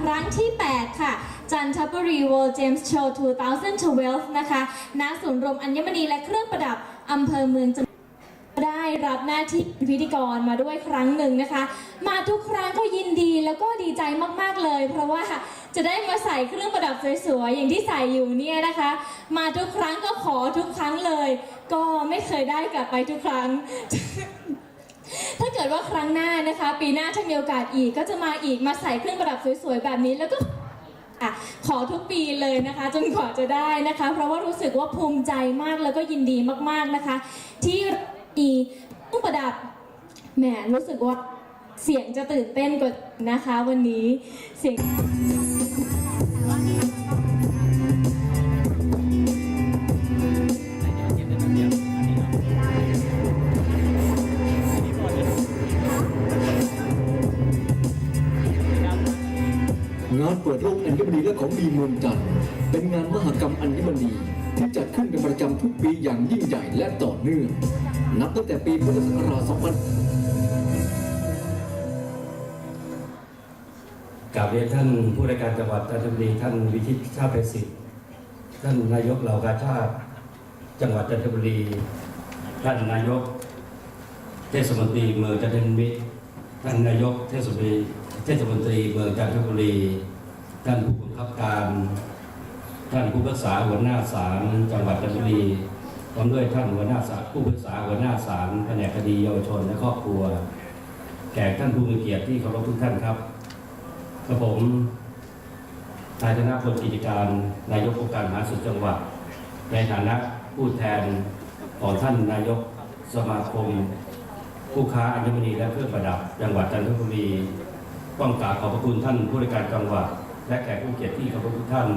ครั้งที่ 8 ค่ะ จันทบุรี World James Show 2012 นะคะ ณ ศูนย์รวมอัญมณีและเครื่องประดับอำเภอเมืองจังได้รับหน้าที่พิธีกรมาด้วยครั้งหนึ่งนะคะ มาทุกครั้งก็ยินดีแล้วก็ดีใจมากๆเลย เพราะว่าจะได้มาใส่เครื่องประดับสวยๆอย่างที่ใส่อยู่เนี่ยนะคะ มาทุกครั้งก็ขอทุกครั้งเลย ก็ไม่เคยได้กลับไปทุกครั้ง ถ้าเกิดว่าครั้งหน้านะคะ ปีหน้าถ้ามีโอกาสอีกก็จะมาอีกมาใส่เครื่องประดับสวยๆแบบนี้แล้วก็อะขอทุกปีเลยนะคะ จนกว่าจะได้นะคะ เพราะว่ารู้สึกว่าภูมิใจมากแล้วก็ยินดีมากๆนะคะ ที่มีเครื่องประดับแหมรู้สึกว่าเสียงจะตื่นเต้นกว่านะคะวันนี้เสียง งานเปิดโลกอัญมณีและของดีเมืองจันทร์เป็นงานมหกรรมอัญมณีที่จัดขึ้นเป็นประจำทุกปีอย่างยิ่งใหญ่และต่อเนื่อง นับตั้งแต่ปีพุทธศักราช2000กราบเรียนท่านผู้ราชการจังหวัดจันทบุรีท่านวิชิตชาติปสิทธิ์ท่านนายกเหล่ากาชาติจังหวัดจันทบุรีท่านนายกเทศมนตรีเมืองจันทบุรีท่านนายกเทศมนตรีเทศมนตรีเมืองจันทบุรี ท่านผู้บังคับการ ท่านผู้ปรึกษาหัวหน้าศาลจังหวัดจันทบุรีพร้อมด้วยท่านหัวหน้าศาลผู้ปรึกษาหัวหน้าศาลแผนกคดีเยาวชนและครอบครัว แขกท่านผู้มีเกียรติที่เคารพทุกท่านครับกระผมนายธนพลกิจการนายกองค์การมหาสุดจังหวัด ในฐานะผู้แทนของท่านนายกสมาคม ผู้ค้าอัญมณีและเครื่องประดับ จังหวัดจันทบุรีต้องกราบขอบพระคุณท่านผู้ราชการจังหวัด และแขกผู้เกียรติที่เคารพทุกท่าน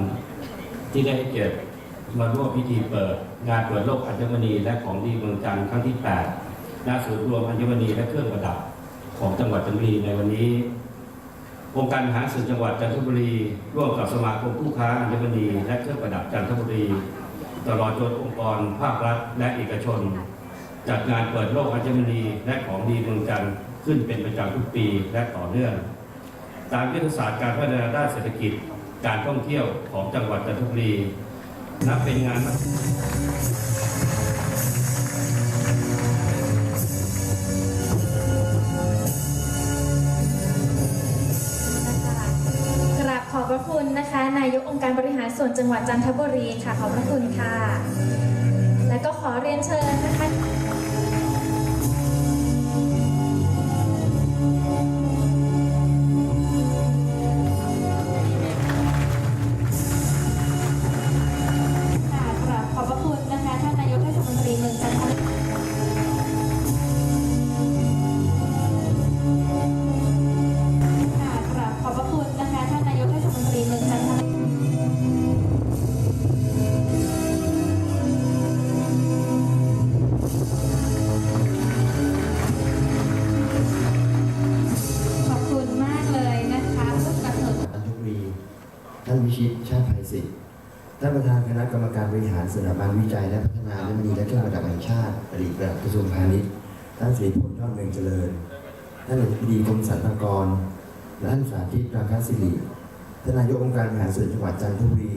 ที่ได้ให้เกียรติมาร่วมพิธีเปิด งานเปิดโลกอัญมณีและของดีเมืองจันทร์ครั้งที่8ณศูนย์รวมอัญมณีและเครื่องประดับของจังหวัดจันทบุรีในวันนี้องค์การมหาสื่อจังหวัดจันทบุรี ร่วมกับสมาคมผู้ค้าอัญมณีและเครื่องประดับจันทบุรี ตลอดจนองค์กรภาครัฐและเอกชน จัดงานเปิดโลกอัญมณีและของดีเมืองจันทร์ขึ้นเป็นประจำทุกปีและต่อเนื่อง ตามยุทธศาสตร์การพัฒนาด้านเศรษฐกิจการท่องเที่ยวของจังหวัดจันทบุรีนับเป็นงานกราบขอบพระคุณนะคะ นายกองค์การบริหารส่วนจังหวัดจันทบุรีค่ะ ขอบพระคุณค่ะ และก็ขอเรียนเชิญนะคะค่ะ ท่านประธานคณะกรรมการบริหารสถาบันวิจัย และพัฒนาและมณีและเครื่องประดับแห่งชาติอดีตปลัดกระทรวงพาณิชย์ท่านสิริพลยอดเมืองเจริญ ท่านอธิบดีกรมสรรพากรและท่านสาธิตราคาสิริท่านนายกองค์การบริหารส่วนจังหวัดจันทบุรี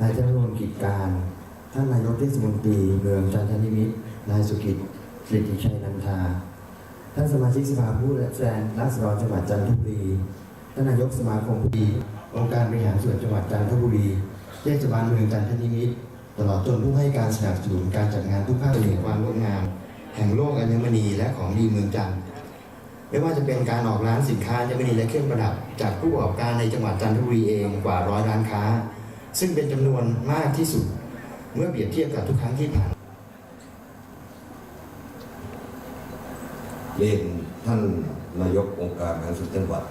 นายจำนวนกิจการ ท่านนายกเทศมนตรีเมืองจันทนิมิตรนายสุกิจสิริชัยนันทา ท่านสมาชิกสภาผู้แทนราษฎรจังหวัดจันทบุรี ท่านนายกสมาคมผู้ดีองค์การบริหารส่วนจังหวัดจันทบุรี เทศบาลเมืองจันทนิมิตรตลอดจนผู้ให้การสนับสนุนการจัดงานทุกภาคส่วนความงดงามแห่งโลกอัญมณีและของดีเมืองจันทร์ไม่ว่าจะเป็นการออกร้านสินค้าอัญมณีและเครื่องประดับ จากผู้ประกอบการในจังหวัดจันทบุรีเองกว่าร้อยร้านค้า ซึ่งเป็นจำนวนมากที่สุด เมื่อเปรียบเทียบกับทุกครั้งที่ผ่านเรียนท่านนายกองค์การบริหารส่วนจังหวัด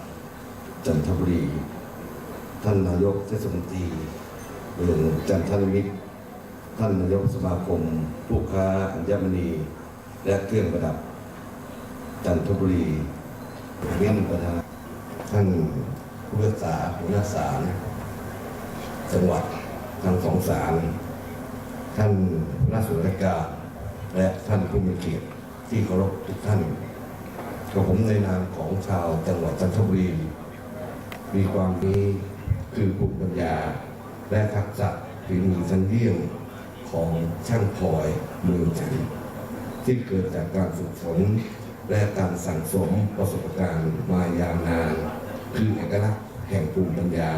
จันทบุรี ท่านนายกเทศมนตรีเมือง จันทนิมิตร ท่านนายกสมาคม ผู้ค้าอัญมณี และเครื่องประดับ จันทบุรีเรียนประธานท่านผู้รักษาหัวหน้าศาลจังหวัดทั้งสองศาลท่านหัวหน้าส่วนรการและท่านผู้มีเกียรติที่เคารพทุกท่านกับผมในนามของชาวจังหวัดจันทบุรี มีความนี้คือภูมิปัญญา และทักษะฝีมือชั้นเยี่ยมของช่างพลอยเมืองจันที่เกิดจากการฝึกฝน และการสั่งสมประสบการณ์มายาวนาน คือเอกลักษณ์แห่งภูมิปัญญา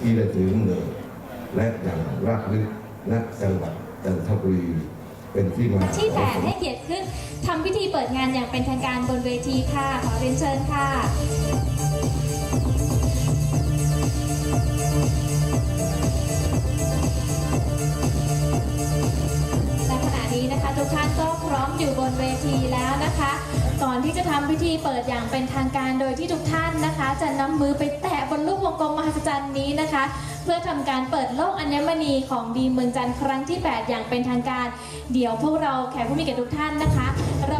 ที่ได้ถือเนิดและอย่างรากลึกณจังหวัดจันทบุรีเป็นที่มาที่ของ8ให้เกียรติขึ้นทำพิธีเปิดงานอย่างเป็นทางการบนเวทีค่ะ ขอเรียนเชิญค่ะ อมอยู่บนเวทีแล้วนะคะ ก่อนที่จะทำพิธีเปิดอย่างเป็นทางการโดยที่ทุกท่านนะคะ จะนำมือไปแตะบนลูกวงกลมมหัศจรรย์นี้นะคะ เพื่อทำการเปิดโลกอัญมณีของดีเมืองจันทร์ครั้งที่ 8 อย่างเป็นทางการ เดี๋ยวพวกเราแขกผู้มีเกียรติทุกท่านนะคะ เรา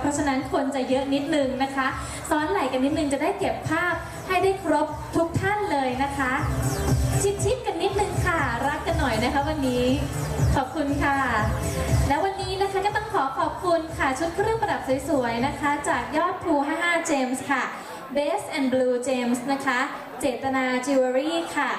เพราะฉะนั้นคนจะเยอะนิดนึงนะคะ ซ้อนไหลกันนิดนึงจะได้เก็บภาพให้ได้ครบทุกท่านเลยนะคะ ชิดๆกันนิดนึงค่ะ รักกันหน่อยนะคะวันนี้ขอบคุณค่ะ แล้ววันนี้นะคะก็ต้องขอขอบคุณค่ะชุดเครื่องประดับสวยๆนะคะ จากยอดภู55 James ค่ะ Best and Blue James นะคะ เจตนาจิวเวลรี่ค่ะ